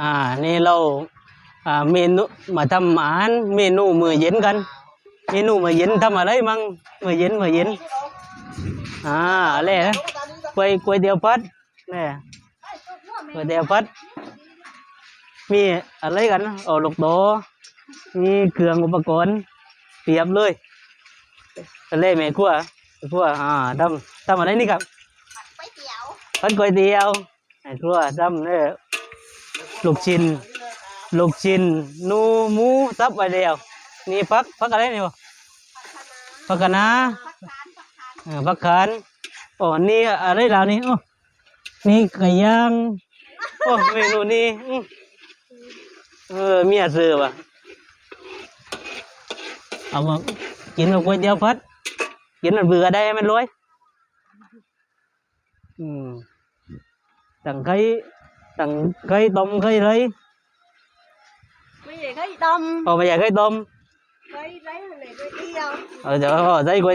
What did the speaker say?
อ่านี่เราอ่าเมนูมาทำอาหารเมนูมื้อเย็นกัน เมนูมื้อเย็นทำอะไรมั่งมื้อเย็นมื้อเย็นอ่าอะไรนะก๋วยก๋วยเตี๋ยวพัดเนี่ยก๋วยเตี๋ยวพัดมีอะไรกันนะโอ้ลูกโตมีเครื่องอุปกรณ์เตรียมเลยอะไรแม่ครัวแม่ครัวอ่าทำทำอะไรนี่ครับก๋วยเตี๋ยวพัดก๋วยเตี๋ยวแม่ครัวทำเนี่ย ลูกชิ้นลูกชิ้นนูหมูซับไปเดียวนี่พักพักอะไรนี่วะพักคะน้าผันนเออพักขันโอ้นี่อะไรแล้วนี่โอ้นี่ไก่ย่างโอ้เมนูนี้เออเมียซื้อป่ะเอามากินกับก๋วยเตี๋ยวพัดกินมันเบื่อได้มันรวยอืมตั้งไข่งไข่ต้มไข่ไรไม่ใช่ไข่ดโอ้ไม่อยาก ไข่ต้มำไข่ไรมันไหนก๋วยเตี๋ยวเออเดี๋ยวเขาใส่ก๋